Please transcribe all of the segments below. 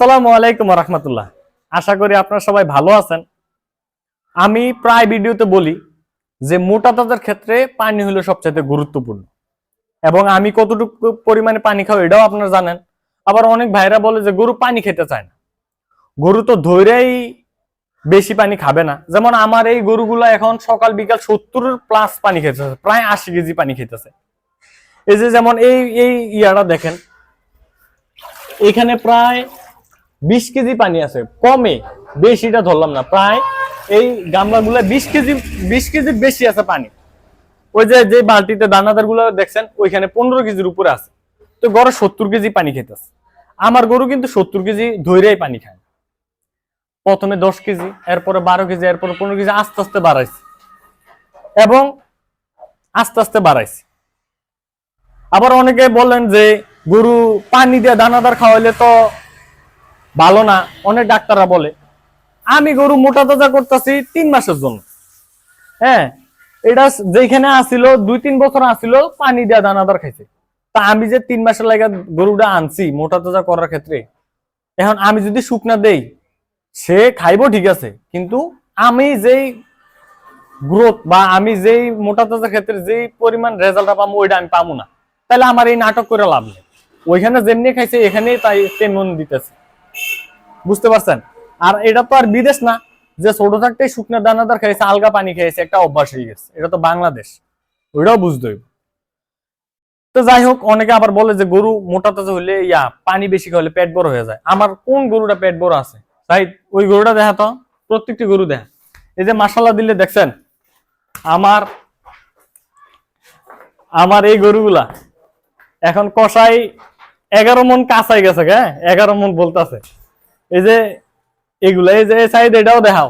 আসসালামু আলাইকুম রহমতুল্লাহ আশা করি আপনারা সবাই ভালো আছেন। আমি প্রায় ভিডিওতে বলি যে মোটা তাজার ক্ষেত্রে পানি হলো সবচেয়ে গুরুত্বপূর্ণ। এবং আমি কতটুকু পরিমাণে পানি খাও এটাও আপনারা জানেন। আবার অনেক ভাইরা বলে যে গরু পানি খেতে চায় না। গরু তো ধৈরেই বেশি পানি খাবে না। যেমন আমার এই গরুগুলো এখন সকাল, বিকাল সত্তর প্লাস পানি খেতেছে, প্রায় আশি কেজি পানি খেতেছে। এই যে যেমন এই এই ইয়াটা দেখেন। এখানে প্রায় বিশ কেজি পানি আছে, কমে বেশিটা ধরলাম না। প্রায় এই গামলাগুলো বিশ কেজি বিশ কেজি বেশি আছে পানি। ওই যে যে বালতিতে দানাদারগুলো দেখছেন, ওইখানে পনেরো কেজির উপরে আছে। তো গড়ে সত্তর কেজি পানি খেতেছে। আমার গরু কিন্তু সত্তর কেজি ধৈরেই পানি খায়। প্রথমে দশ কেজি, এরপরে বারো কেজি, এরপরে পনেরো কেজি, আস্তে আস্তে বাড়াইছে। এবং আস্তে আস্তে বাড়াইছে। আবার অনেকে বলেন যে, গরু পানি দিয়ে দানাদার খাওয়াইলে তো ভালো না, অনেক ডাক্তাররা বলে, আমি গরু মোটা তাজা করতেছি তিন মাসের জন্য। হ্যাঁ এটা যেখানে আসিল, দুই তিন বছর আসিল, পানি দেওয়া দানাদার খাইছে। তা আমি যে তিন মাসের লাগা গরুটা আনছি, মোটা তাজা করার ক্ষেত্রে, এখন আমি যদি শুকনা দেই, সে খাইব ঠিক আছে, কিন্তু আমি যেই গ্রোথ বা আমি যেই মোটা তাজা ক্ষেত্রে যেই পরিমাণ রেজাল্টটা পাবো ওইটা আমি পাবো না। তাহলে আমার এই নাটক করে লাভ নেই। ওইখানে যেমনি খাইছে, এখানেই তাই তেমন দিতেছে। বুঝতে পারছেন? আর এটা তো আর বিদেশ না, যে ছোট থাকতেই শুকনো দানাদার খাইছে, আলগা পানি খেয়েছে একটা অভ্যাস হয়ে গেছে। এটা তো বাংলাদেশ, ওইটাও বুঝতে হইব। তো যাই হোক, অনেকে আবার বলে যে গরু মোটা তাজা হইলে, ইয়া, পানি বেশি খাওয়ালে পেট বড় হয়ে যায়। আমার কোন গরুটা পেট বড় আছে? তাই ওই গরুটা দেখা তো, প্রত্যেকটি গরু দেখা। এই যে মাসালা দিলে দেখছেন, আমার আমার এই গরুগুলা, এখন কষাই এগারো মন কাঁচাই গেছে হ্যাঁ? এগারো মন বলতেছে। এই যে এগুলা, এই যে সাইড এটাও দেখাও।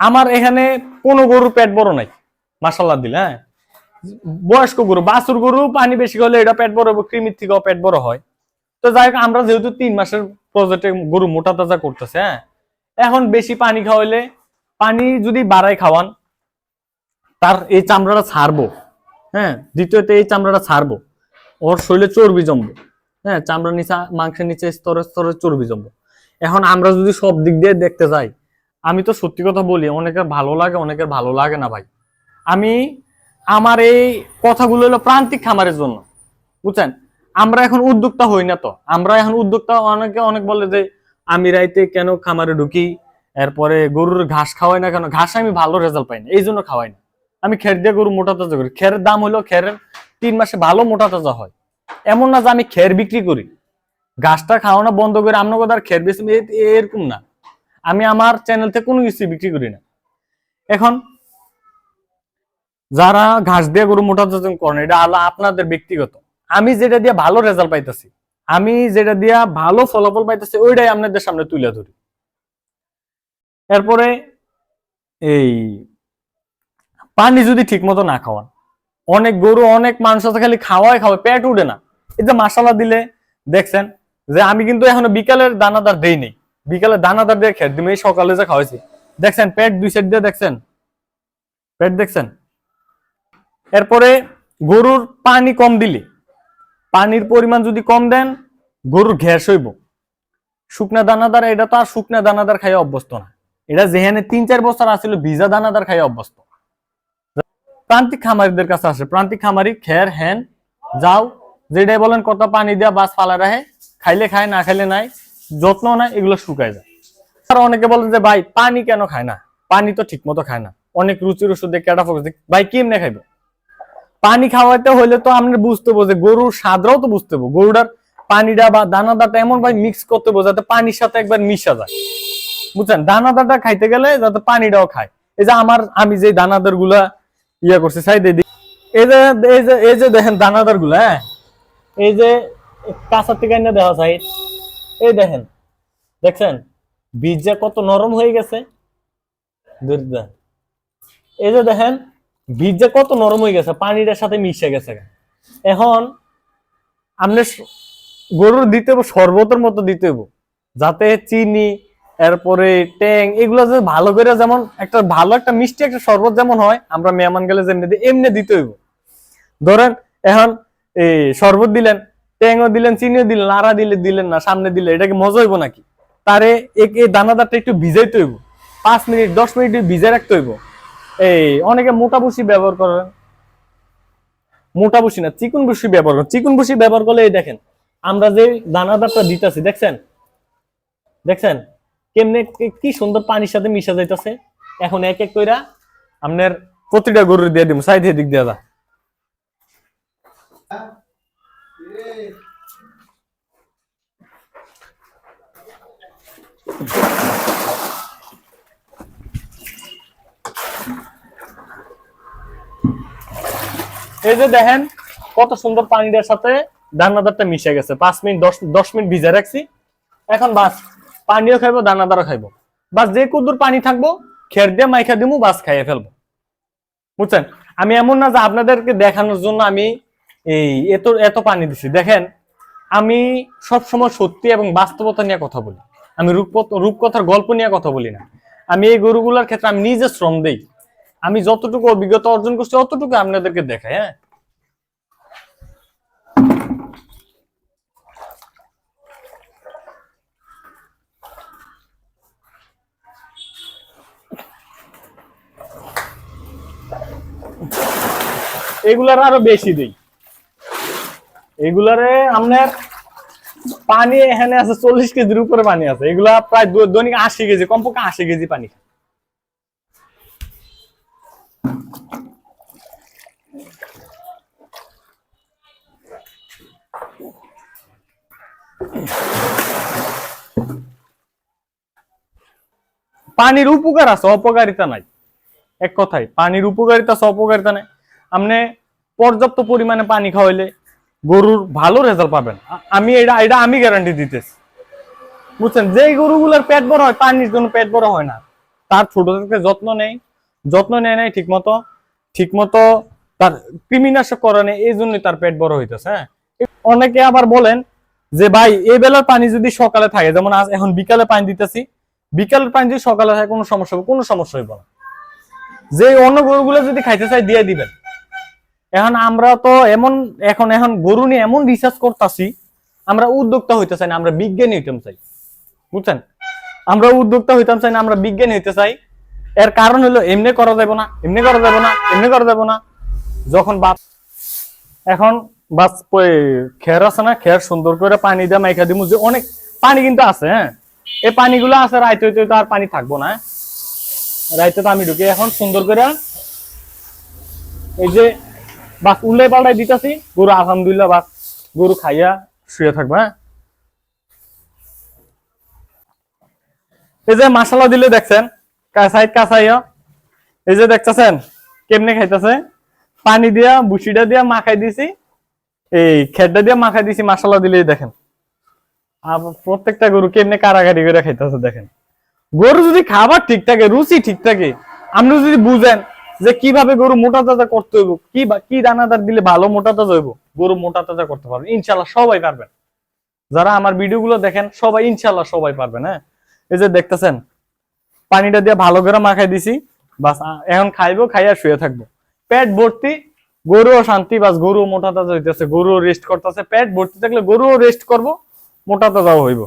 আমার এখানে কোনো গরুর পেট বড় নাই মাসাল্লাহ দিলে হ্যাঁ? বয়স্ক গরু, বাছুর গরু পানি বেশি হলে এটা পেট বড় কৃমির থেকেও পেট বড় হয়। তো যাই হোক, আমরা যেহেতু তিন মাসের প্রজেক্টে গরু মোটা তাজা করতেছে হ্যাঁ? এখন বেশি পানি খাওয়াইলে, পানি যদি বাড়াই খাওয়ান, তার এই চামড়াটা ছাড়বো হ্যাঁ? দ্বিতীয়ত এই চামড়াটা ছাড়বো। ওর শরীরে চর্বি জমবো। হ্যাঁ চামড়ার নিচে, মাংসের নিচে স্তরে স্তরে চর্বি জমবো। এখন আমরা যদি সব দিক দিয়ে দেখতে যাই, আমি তো সত্যি কথা বলি, অনেকের ভালো লাগে, অনেকের ভালো লাগে না ভাই। আমি, আমার এই কথাগুলো হলো প্রান্তিক খামারের জন্য, বুঝছেন? আমরা এখন উদ্যোক্তা হই না তো। আমরা এখন উদ্যোক্তা, অনেকে অনেক বলে যে, আমি রাইতে কেন খামারে ঢুকি, এরপরে গরুর ঘাস খাওয়াই না কেন? ঘাস আমি ভালো রেজাল্ট পাই না এই জন্য খাওয়াই না। আমি খের দিয়ে গরু মোটা তাজা করি। খেরের দাম হলো খেরের তিন মাসে ভালো মোটা তাজা হয়। এমন না যে আমি খের বিক্রি করি। ঘাসটা খাওয়ানো বন্ধ করে আমরা কোথাও খের বেশি এরকম না। আমি আমার চ্যানেল থেকে কোনো কিছু বিক্রি করি না। এখন যারা ঘাস দিয়ে গরু মোটা তাজা করেন, এটা আল্লাহ আপনাদের ব্যক্তিগত। আমি যেটা দিয়ে ভালো রেজাল্ট পাইতেছি, আমি যেটা দিয়া ভালো ফলাফল পাইতেছি, ওইটাই আপনাদের সামনে তুলে ধরি। এরপরে এই পানি যদি ঠিক মতো না খাওয়ান। অনেক গরু, অনেক মানুষ আছে খালি খাওয়াই খাওয়াই পেট উঠে না। এই যে মশালা দিলে, দেখছেন যে আমি কিন্তু এখনও বিকালের দানাদার দেই নেই। বিকালে দানাদার দিয়ে খেয়ে দিম, এই সকালে যে খাওয়াইছি। দেখছেন, পেট দুই সাইড দিয়ে দেখছেন? পেট দেখছেন? এরপরে গরুর পানি কম দিলে। পানির পরিমাণ যদি কম দেন, গরুর ঘ্যাস হইব। শুকনা দানাদার, এটা তো আর শুকনা দানাদার খাইয়ে অভ্যস্ত না। এটা যেখানে তিন চার বছর আসছিল ভিজা দানাদার খাইয়ে অভ্যস্ত। প্রান্তিক খামারিদের কাছে আসে। প্রান্তিক খামারি, খের হ্যান যাও যেটাই বলেন, কত পানি দেওয়া বাস ফালা রাখে, খাইলে খায়, না খাইলে নাই যত্ন নাই এগুলো শুকায় যায়। আর অনেকে বলে যে, ভাই, পানি কেন খায় না? পানি তো ঠিক মতো খায় না। অনেক রুচির ওষুধ ক্যাটা ফোকাস ভাই, কেমনে খাইবে? পানি খাওয়াইতে হইলে তো আমরা বুঝতে যে, গরুর স্বাদরাও তো বুঝতে হব গরুটার পানিটা বা দানাদারটা এমন ভাই মিক্স করতে হব যাতে পানির সাথে একবার মিশা যায়। বুঝছেন? দানাদারটা খাইতে গেলে যাতে পানিটাও খায়। এই যে আমার, আমি যে দানাদারগুলা ইয়ে করছে, সাইডে এই যে এই যে এই যে দেখেন দানাদারগুলা হ্যাঁ? এই যে কাঁচার থেকে এনে দেওয়া সাইড। এই দেখেন, দেখছেন? বীজ যে কত নরম হয়ে গেছে। এই যে দেখেন, বীজ যে কত নরম হয়ে গেছে পানিটার সাথে মিশে গেছে। এখন আপনি গরুর দিতে হইব, শরবতের মতো দিতে হইব, যাতে চিনি এরপরে ট্যাং, এগুলো যে ভালো করে যেমন একটা ভালো একটা মিষ্টি একটা শরবত যেমন হয়, আমরা মেহমান গেলে যেমনি দিই, এমনি দিতে হইব। ধরেন এখন এই শরবত দিলেন, ট্যাংও দিলেন, চিনিও দিলেন, আড়া দিলে দিলেন না, সামনে দিলে, এটাকে মজা হইব নাকি? তারে এই দানাদারটা একটু ভিজাইতে হইব। পাঁচ মিনিট, দশ মিনিট ভিজে রাখতে হইব। এই অনেকে মোটা বসি ব্যবহার করেন। মোটা বসি না, চিকুন বসি ব্যবহার করেন। চিকুন বসি ব্যবহার করলে এই দেখেন, আমরা যে দানাদারটা দিতেছি, দেখছেন? দেখছেন? কেমনে কি- সুন্দর পানির সাথে মিশা যাইতেছে? এখন এক এক কইরা আপনার প্রতিটা গরুর দিয়ে দিব সাইড দিক দিয়ে দা এই যে দেখেন, কত সুন্দর পানিটার সাথে দানাদারটা মিশে গেছে। পাঁচ মিনিট, দশ দশ মিনিট ভিজে রাখছি। এখন বাস। পানিও খাইবো, দানাদারও খাইবো। বাস যে কুদুর পানি থাকব খের দিয়ে মাইখা দিমু বাস খাইয়ে ফেলব। বুঝছেন? আমি এমন না যে আপনাদেরকে দেখানোর জন্য আমি এই এত এত পানি দিছি। দেখেন, আমি সব সময় সত্যি এবং বাস্তবতা নিয়ে কথা বলি। আমি রূপ রূপকথার গল্প নিয়ে কথা বলি না। আমি এই গরুগুলোর ক্ষেত্রে আমি নিজে শ্রম দেই। আমি যতটুকু অভিজ্ঞতা অর্জন করছি, অতটুকু আপনাদেরকে দেখাই হ্যাঁ? এগুলার আরও বেশি দিই। এগুলারে আপনার পানি এখানে আছে চল্লিশ কেজির উপরে পানি আছে। এগুলা প্রায় দৈনিক আশি কেজি, কমপক্ষে আশি কেজি পানি। পানির উপকার আছে, অপকারিতা নাই। এক কথায়, পানির উপকারিতা অপকারিতা নাই। আপনি পর্যাপ্ত পরিমাণে পানি খাওয়াইলে গরুর ভালো রেজাল্ট পাবেন। আমি এটা এটা আমি গ্যারান্টি দিতেছি। বুঝছেন? যেই গরুগুলোর পেট বড় হয়, পানির জন্য পেট বড় হয় না। তার ছোট থেকে যত্ন নেই, যত্ন নেয় নাই ঠিক মতো ঠিক মতো তার কৃমিনাশক করে নেই, এই জন্যই তার পেট বড় হইতেছে হ্যাঁ? অনেকে আবার বলেন যে, ভাই, এই বেলার পানি যদি সকালে থাকে, যেমন আজ এখন বিকালে পানি দিতেছি, বিকালের পানি যদি সকালে থাকে, কোনো সমস্যা হবে কোনো সমস্যা হইব না। যে অন্য গরুগুলো যদি খাইতে চাই দিয়ে দিবেন। এখন আমরা তো এমন, এখন এখন গরু নিয়ে এমন রিসার্চ করতেছি, আমরা উদ্যোক্তা হইতে চাই না, আমরা বিজ্ঞানী হইতাম চাই। বুঝছেন? আমরা উদ্যোক্তা হইতাম চাই না, আমরা বিজ্ঞানী হইতে চাই। এর কারণ হলো এমনি করা যাবে না, এমনি করা যাবে না, এমনি করা যাবে না। যখন বাপ এখন বাস খের আছে না, খের সুন্দর করে পানি দিয়ে মাইখা দিমু যে অনেক পানি কিন্তু আছে হ্যাঁ? এই পানিগুলো আছে, রাইতে হইতে হইতে আর পানি থাকব না হ্যাঁ? রাইতে তো আমি ঢুকে এখন সুন্দর করে এই যে বাস উল্লাই পাল্টাই দিতেছি, গরু আলহামদুলিল্লাহ বাস গরু খাইয়া শুয়ে থাকবে হ্যাঁ? এই যে মশলা দিলে দেখছেন কাঁচাই কাঁচাইয়া এই যে দেখতেছেন, কেমনে খাইতেছে? পানি দিয়া বুসিটা দিয়া মাখাই দিছি, এই খেডটা দিয়া মাখাই দিছি মশলা দিলেই দেখেন। আর প্রত্যেকটা গরু কেমনে কারাগারি করে খাইতেছে দেখেন। গরু যদি খাবার ঠিক থাকে, রুচি ঠিক থাকে, আপনি যদি বুঝেন যে কীভাবে গরু মোটা তাজা করতে হইব, কি বা- কি দানাদার দিলে ভালো মোটা তাজা হইব, গরু মোটা তাজা করতে পারবেন। ইনশাল্লাহ সবাই পারবেন। যারা আমার ভিডিও গুলো দেখেন, সবাই ইনশাল্লাহ সবাই পারবেন হ্যাঁ? এই যে দেখতেছেন, পানিটা দিয়ে ভালো করে মাখাই দিছি, বাস এখন খাইবো, খাইয়া শুয়ে থাকব। পেট ভর্তি, গরুও শান্তি, বাস গরু মোটা তাজা হইতেছে, গরুও রেস্ট করতেছে। পেট ভর্তি থাকলে গরুও রেস্ট করব, মোটা তাজাও হইব।